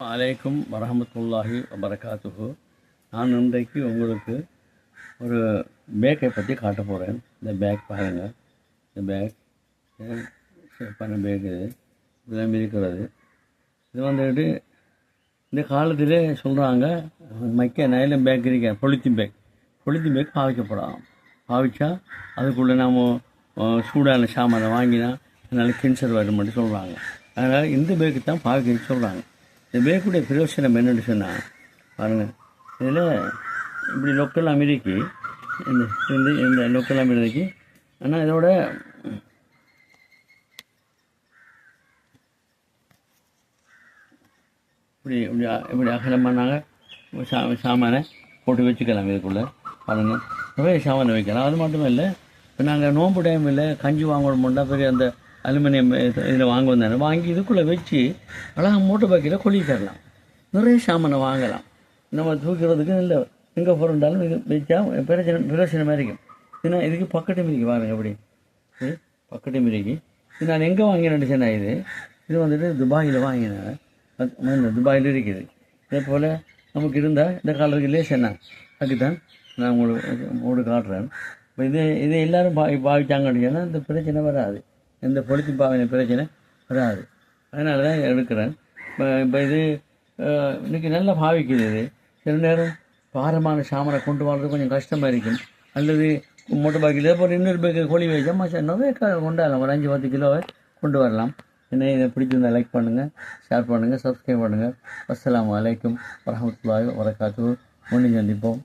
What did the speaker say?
அலைக்கும் வரஹமத்துல்லாஹி வரகாத்துகு நான் இன்றைக்கு உங்களுக்கு ஒரு பேக்கை பற்றி காட்ட போகிறேன் இந்த பேக் பாருங்கள் இந்த பேக் பண்ண பேக் இது. இதெல்லாம் இருக்கிறது இது வந்துட்டு இந்த காலத்திலே சொல்கிறாங்க மைக்க நைலம் பேக் இருக்க பொலித்தீன் பேக் பொலித்தீன் பேக் பாவிக்கப்படலாம் பாவிச்சா அதுக்குள்ளே நாம் சூடான சாமானை வாங்கினா அதனால் கேன்சர் வரும் மட்டும் சொல்கிறாங்க அதனால் இந்த பேக்கு தான் பாவிக்க சொல்கிறாங்க இந்த பேக்குடைய பிரயோசனம் என்னென்னு சொன்னால் பாருங்கள் இதில் இப்படி லோக்கல் அமெரிக்கி இந்த இந்த இந்த லொக்கல் அமெரிக்கி ஆனால் இதோட இப்படி இப்படி இப்படி அகலமானாங்க சா சாமானை போட்டு வச்சுக்கலாம் இதுக்குள்ளே பாருங்கள் நிறைய சாமானை வைக்கலாம். அது மட்டும் இல்லை இப்போ நாங்கள் நோம்பு டைம் இல்லை கஞ்சி வாங்கணும்னா பெரிய அந்த அலுமினியம் இதில் வாங்க வந்தாங்க வாங்கி இதுக்குள்ளே வச்சு அழகாக மூட்டை பாக்கியில் கொள்ளி தரலாம். நிறைய சாமானை வாங்கலாம். நம்ம தூக்கிறதுக்கு இல்லை எங்கே போகிறோண்டாலும் இது வச்சா பிரச்சனை பிரச்சனை இருக்கும். ஏன்னா இதுக்கு பக்கத்து மிதிக்கு வாங்க எப்படி பக்கட்டு பக்கத்து இது நான் எங்கே வாங்கினேன்னு சொன்னா இது. இது வந்துட்டு துபாயில் வாங்கினேன். துபாயில் இருக்குது. இதே போல் நமக்கு இருந்தால் இந்த காலத்துக்கு அதுக்கு தான் நான் உங்களுக்கு உங்களுக்கு காட்டுறேன். இப்போ இது இதை எல்லோரும் பா பாவிச்சாங்கன்னு சொன்னால் இந்த பிரச்சனை வராது. எந்த பொலித்தி பாவின பிரச்சனை வராது. அதனால தான் எடுக்கிறேன். இப்போ இப்போ இது இன்றைக்கி இன்னைக்கு நல்லா பாவிக்குது இது. சில நேரம் பாரமான சாமனை கொண்டு வர்றது கொஞ்சம் கஷ்டமாக இருக்கும். அல்லது மூட்டை பாக்கியில் போட்டு இன்னொரு பேக்கு கோழி வச்சா மச்சா நிறைய க- கொண்டாடலாம். ஒரு அஞ்சு பத்து கிலோவை கொண்டு வரலாம். என்ன இதை பிடிச்சிருந்தா லைக் பண்ணுங்கள் ஷேர் பண்ணுங்கள் சப்ஸ்கிரைப் பண்ணுங்கள் அஸ்லாம் அலைக்கும் வரஹமத்துல்லாஹி வரகாத்து முன்னி சந்திப்போம்.